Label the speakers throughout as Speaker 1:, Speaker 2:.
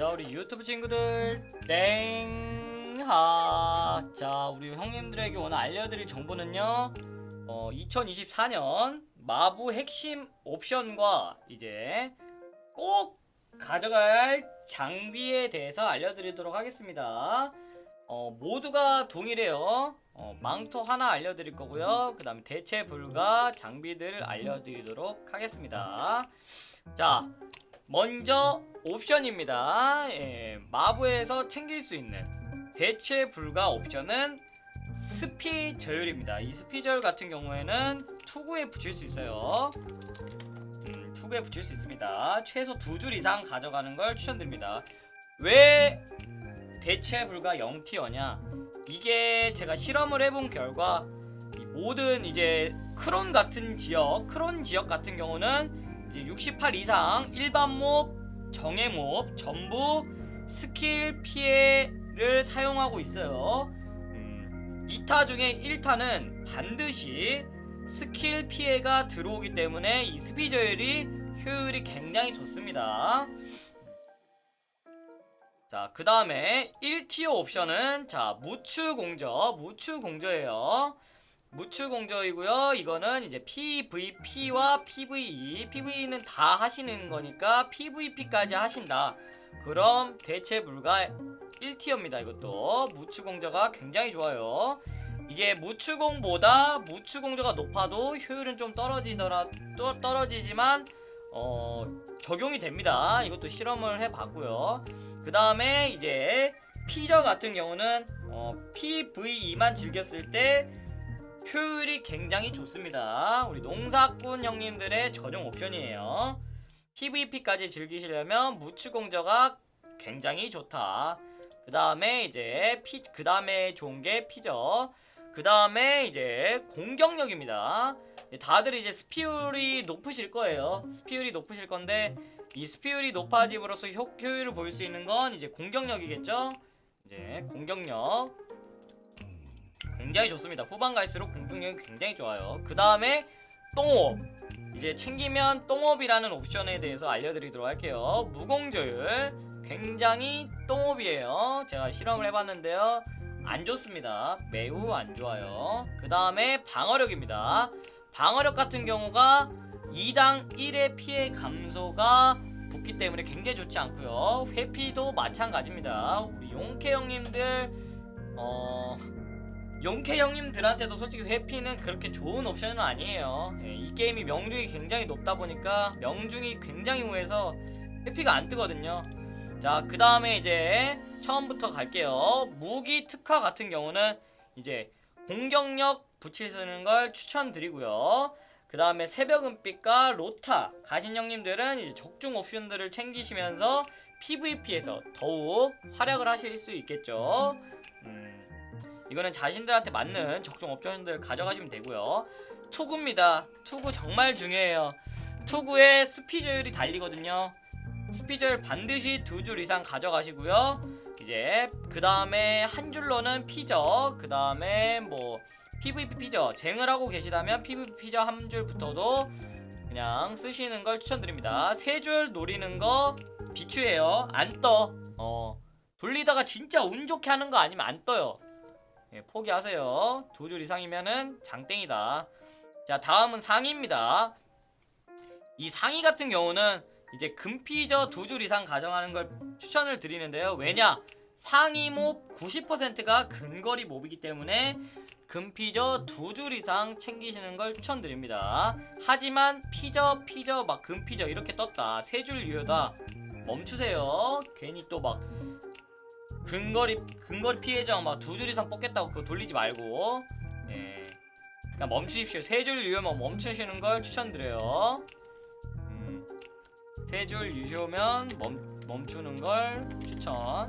Speaker 1: 자 우리 유튜브 친구들 땡하. 자 우리 형님들에게 오늘 알려드릴 정보는요. 어 2024년 마부 핵심 옵션과 이제 꼭 가져갈 장비에 대해서 알려드리도록 하겠습니다. 어 모두가 동일해요. 어, 망토 하나 알려드릴 거고요. 그 다음에 대체 불가 장비들 알려드리도록 하겠습니다. 자 먼저 옵션입니다. 예, 마부에서 챙길 수 있는 대체 불가 옵션은 스피 저율입니다. 이 스피 저율 같은 경우에는 투구에 붙일 수 있어요. 음, 투구에 붙일 수 있습니다. 최소 두 줄 이상 가져가는 걸 추천드립니다. 왜 대체 불가 0티어냐? 이게 제가 실험을 해본 결과 이 모든 이제 크론 같은 지역, 크론 지역 같은 경우는 이제 68 이상 일반 몹, 정예 몹 전부 스킬 피해를 사용하고 있어요. 음, 2타 중에 1타는 반드시 스킬 피해가 들어오기 때문에 이 스피저율이 효율이 굉장히 좋습니다. 자, 그 다음에 1티어 옵션은 자, 무추 공저, 무추 공저예요. 무추 공저이고요. 이거는 이제 PVP와 PVE, PVE는 다 하시는 거니까 PVP까지 하신다. 그럼 대체 불가 1티어입니다. 이것도 무추 공저가 굉장히 좋아요. 이게 무추공보다 무추공저가 높아도 효율은 좀 떨어지더라 또 떨어지지만 어 적용이 됩니다. 이것도 실험을 해봤고요. 그 다음에 이제 피저 같은 경우는 어, PVE만 즐겼을 때 효율이 굉장히 좋습니다. 우리 농사꾼 형님들의 전용 옵션이에요. PVP까지 즐기시려면 무추공저가 굉장히 좋다. 그 다음에 이제 피, 그 다음에 좋은 게 피죠. 그 다음에 이제 공격력입니다. 다들 이제 스피율이 높으실 거예요. 스피율이 높으실 건데 이 스피율이 높아짐으로써 효, 효율을 볼수 있는 건 이제 공격력이겠죠. 이제 공격력 굉장히 좋습니다. 후반 갈수록 공격력이 굉장히 좋아요. 그 다음에 똥업 이제 챙기면 똥업이라는 옵션에 대해서 알려드리도록 할게요. 무공조율 굉장히 똥업이에요. 제가 실험을 해봤는데요. 안 좋습니다. 매우 안 좋아요. 그 다음에 방어력입니다. 방어력 같은 경우가 2당 1의 피해 감소가 붙기 때문에 굉장히 좋지 않고요. 회피도 마찬가지입니다. 우리 용케 형님들 어 용케 형님들한테도 솔직히 회피는 그렇게 좋은 옵션은 아니에요. 예, 이 게임이 명중이 굉장히 높다 보니까 명중이 굉장히 우해서 회피가 안 뜨거든요. 자, 그 다음에 이제 처음부터 갈게요. 무기 특화 같은 경우는 이제 공격력 붙이시는 걸 추천드리고요. 그 다음에 새벽은빛과 로타 가신 형님들은 이제 적중 옵션들을 챙기시면서 PVP에서 더욱 활약을 하실 수 있겠죠. 음, 이거는 자신들한테 맞는 적중 옵션들 가져가시면 되고요. 투구입니다. 투구 정말 중요해요. 투구에 스피저율이 달리거든요. 스피저율 반드시 두 줄 이상 가져가시고요. 이제 그 다음에 한 줄로는 피저, 그 다음에 뭐 PVP 피저 쟁을 하고 계시다면 PVP 피저 한 줄부터도 그냥 쓰시는 걸 추천드립니다. 세 줄 노리는 거 비추예요. 안 떠. 어 돌리다가 진짜 운 좋게 하는 거 아니면 안 떠요. 예, 포기하세요. 두 줄 이상이면은 장땡이다. 자 다음은 상의입니다. 이 상의 같은 경우는 이제 금피저 두 줄 이상 가져가는 걸 추천을 드리는데요. 왜냐? 상위 몹 90%가 근거리 몹이기 때문에 금피저 두 줄 이상 챙기시는 걸 추천드립니다. 하지만 피저 피저 막 금피저 이렇게 떴다. 세 줄 유효다. 멈추세요. 괜히 또 막 근거리 근거리 피해자 막두 줄 이상 뽑겠다고 그거 돌리지 말고 예. 그냥 멈추십시오. 세 줄 유효면 멈추시는 걸 추천드려요. 음. 세줄 유효면 멈, 멈추는 걸 추천.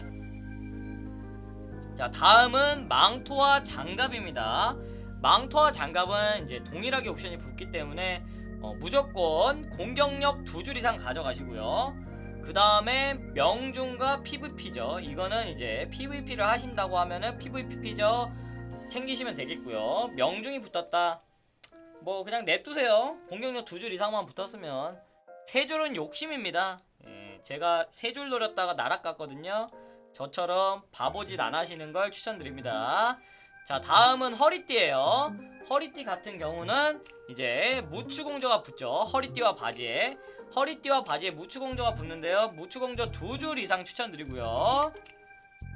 Speaker 1: 자, 다음은 망토와 장갑입니다. 망토와 장갑은 이제 동일하게 옵션이 붙기 때문에 어, 무조건 공격력 두 줄 이상 가져가시고요. 그 다음에 명중과 PVP죠. 이거는 이제 PVP를 하신다고 하면은 PVP죠. 챙기시면 되겠고요. 명중이 붙었다. 뭐 그냥 냅두세요. 공격력 두 줄 이상만 붙었으면 세 줄은 욕심입니다. 예, 제가 세 줄 노렸다가 날아갔거든요. 저처럼 바보짓 안 하시는 걸 추천드립니다. 자 다음은 허리띠예요. 허리띠 같은 경우는 이제 무추공저가 붙죠. 허리띠와 바지에 허리띠와 바지에 무추공저가 붙는데요. 무추공저 두줄 이상 추천드리고요.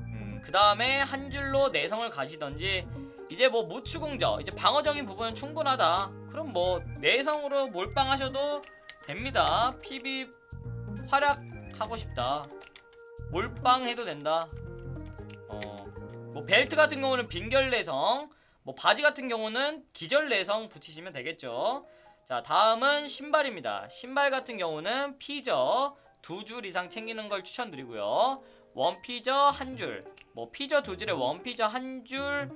Speaker 1: 음, 그 다음에 한 줄로 내성을 가시던지 이제 뭐 무추공저 이제 방어적인 부분은 충분하다. 그럼 뭐 내성으로 몰빵하셔도 됩니다. PB 활약하고 싶다. 몰빵해도 된다. 어, 뭐 벨트 같은 경우는 빈결 내성, 뭐 바지 같은 경우는 기절 내성 붙이시면 되겠죠. 자, 다음은 신발입니다. 신발 같은 경우는 피저 두 줄 이상 챙기는 걸 추천드리고요. 원 피저 한 줄, 뭐 피저 두 줄에 원 피저 한 줄,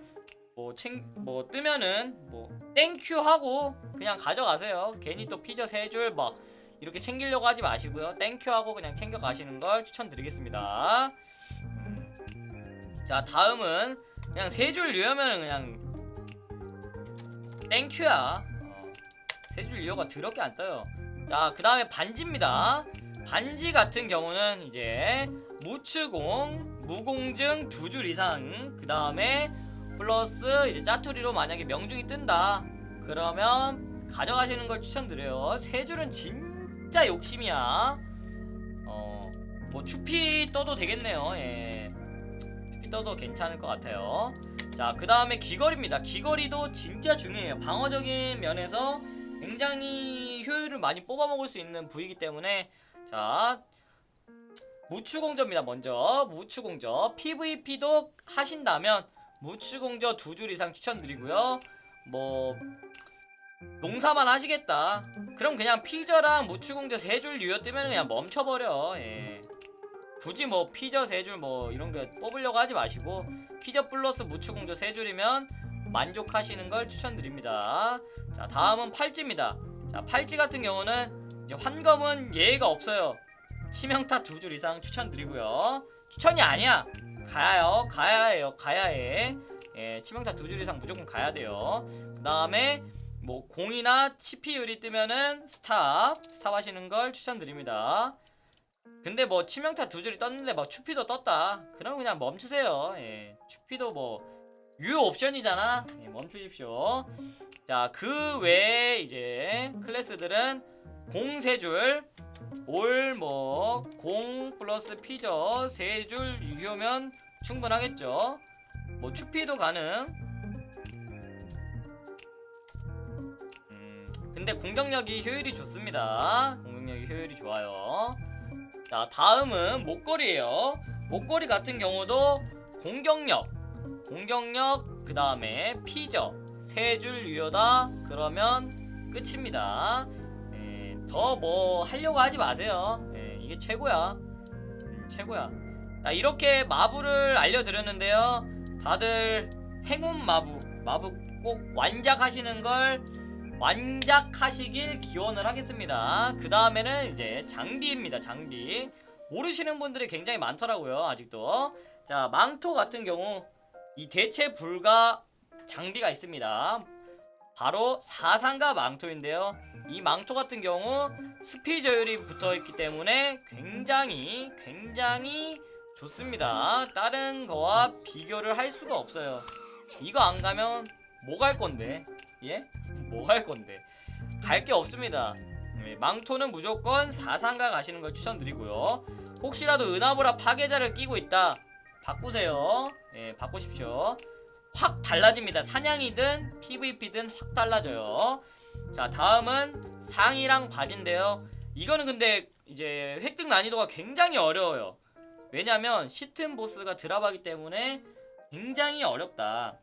Speaker 1: 뭐 챙, 뭐 뜨면은 뭐 땡큐 하고 그냥 가져가세요. 괜히 또 피저 세 줄 막 이렇게 챙기려고 하지 마시고요. 땡큐 하고 그냥 챙겨 가시는 걸 추천드리겠습니다. 음. 자, 다음은 그냥 세 줄 유효면 그냥 땡큐야. 어, 세줄 유효가 더럽게 안 떠요. 자, 그 다음에 반지입니다. 반지 같은 경우는 이제 무추공, 무공증 두 줄 이상, 그 다음에 플러스 이제 짜투리로 만약에 명중이 뜬다. 그러면 가져가시는 걸 추천드려요. 세 줄은 진짜 욕심이야. 어, 뭐 추피 떠도 되겠네요. 예. 추피 떠도 괜찮을 것 같아요. 자, 그 다음에 귀걸이입니다. 귀걸이도 진짜 중요해요. 방어적인 면에서 굉장히 효율을 많이 뽑아먹을 수 있는 부위이기 때문에 자, 무추공저입니다. 먼저 무추공저 PVP도 하신다면 무추공저 두 줄 이상 추천드리고요. 뭐 농사만 하시겠다. 그럼 그냥 피저랑 무추공저 세 줄 유효 뜨면 그냥 멈춰버려. 예. 굳이 뭐 피저 세 줄 뭐 이런 거 뽑으려고 하지 마시고 피저 플러스 무추공조 세 줄이면 만족하시는 걸 추천드립니다. 자 다음은 팔찌입니다. 자 팔찌 같은 경우는 이제 환검은 예의가 없어요. 치명타 두 줄 이상 추천드리고요. 추천이 아니야. 가야요. 가야 해요. 가야 해. 예, 치명타 두 줄 이상 무조건 가야 돼요. 그 다음에 뭐 공이나 치피율이 뜨면은 스탑 스탑 하시는 걸 추천드립니다. 근데 뭐 치명타 두 줄이 떴는데 막 추피도 떴다. 그럼 그냥 멈추세요. 예. 추피도 뭐 유효 옵션이잖아. 예, 멈추십시오. 자, 그 외에 이제 클래스들은 공 세 줄, 올뭐공 플러스 피저 세 줄 유효면 충분하겠죠. 뭐 추피도 가능. 음, 근데 공격력이 효율이 좋습니다. 공격력이 효율이 좋아요. 자 다음은 목걸이에요 목걸이 같은 경우도 공격력 공격력 그 다음에 피저 세 줄 유효다 그러면 끝입니다 더뭐 하려고 하지 마세요 예, 이게 최고야 음, 최고야 자 이렇게 마부를 알려드렸는데요 다들 행운 마부 마부 꼭 완작하시는 걸 완작하시길 기원을 하겠습니다. 그 다음에는 이제 장비입니다. 장비. 모르시는 분들이 굉장히 많더라고요. 아직도. 자, 망토 같은 경우 이 대체 불가 장비가 있습니다. 바로 사상가 망토인데요. 이 망토 같은 경우 스피 저율이 붙어 있기 때문에 굉장히 굉장히 좋습니다. 다른 거와 비교를 할 수가 없어요. 이거 안 가면 뭐 갈 건데? 예? 뭐할 건데? 갈 게 없습니다. 네, 망토는 무조건 사상가 가시는 걸 추천드리고요. 혹시라도 은하보라 파괴자를 끼고 있다. 바꾸세요. 예, 바꾸십시오. 확 달라집니다. 사냥이든 PVP든 확 달라져요. 자, 다음은 상의랑 바지인데요. 이거는 근데 이제 획득 난이도가 굉장히 어려워요. 왜냐면 시튼 보스가 드랍하기 때문에 굉장히 어렵다.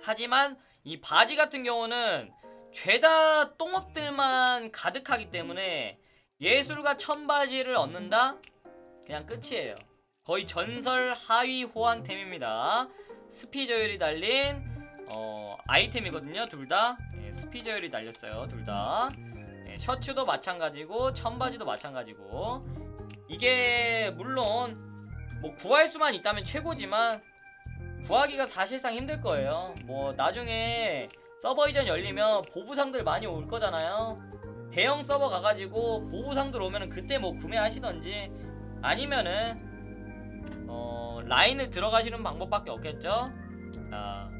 Speaker 1: 하지만 이 바지 같은 경우는 죄다 똥업들만 가득하기 때문에 예술가 천바지를 얻는다? 그냥 끝이에요. 거의 전설 하위 호환템입니다. 스피저율이 달린 어, 아이템이거든요. 둘 다. 예, 스피저율이 달렸어요. 둘 다. 예, 셔츠도 마찬가지고 천바지도 마찬가지고 이게 물론 뭐 구할 수만 있다면 최고지만 구하기가 사실상 힘들 거예요. 뭐 나중에 서버 이전 열리면 보부상들 많이 올 거잖아요. 대형 서버 가가지고 보부상들 오면은 그때 뭐 구매하시던지 아니면은 어 라인을 들어가시는 방법밖에 없겠죠. 자,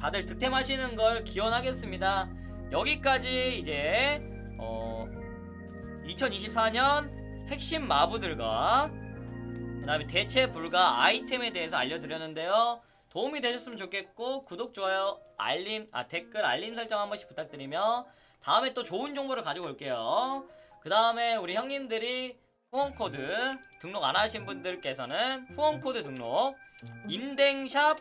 Speaker 1: 다들 득템하시는 걸 기원하겠습니다. 여기까지 이제 어 2024년 핵심 마부들과 그 다음에 대체 불가 아이템에 대해서 알려드렸는데요. 도움이 되셨으면 좋겠고 구독 좋아요 알림 아 댓글 알림 설정 한 번씩 부탁드리며 다음에 또 좋은 정보를 가지고 올게요. 그 다음에 우리 형님들이 후원 코드 등록 안 하신 분들께서는 후원 코드 등록 인댕샵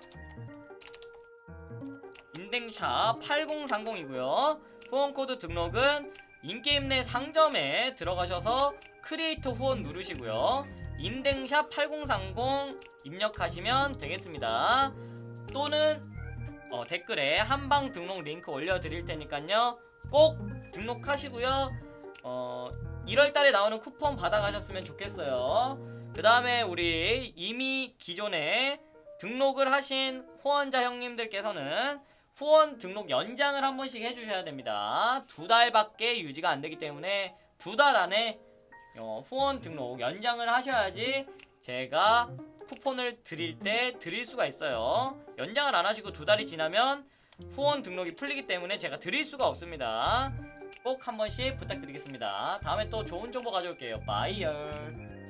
Speaker 1: 인댕샵 8030이고요. 후원 코드 등록은 인게임 내 상점에 들어가셔서 크리에이터 후원 누르시고요. 인댕샵 8030 입력하시면 되겠습니다. 또는 어, 댓글에 한방 등록 링크 올려드릴 테니까요. 꼭 등록하시고요. 어, 1월달에 나오는 쿠폰 받아가셨으면 좋겠어요. 그 다음에 우리 이미 기존에 등록을 하신 후원자 형님들께서는 후원 등록 연장을 한 번씩 해주셔야 됩니다. 두 달밖에 유지가 안 되기 때문에 두 달 안에 어, 후원 등록 연장을 하셔야지 제가 쿠폰을 드릴 때 드릴 수가 있어요. 연장을 안 하시고 두 달이 지나면 후원 등록이 풀리기 때문에 제가 드릴 수가 없습니다. 꼭 한 번씩 부탁드리겠습니다. 다음에 또 좋은 정보 가져올게요. 바이얼.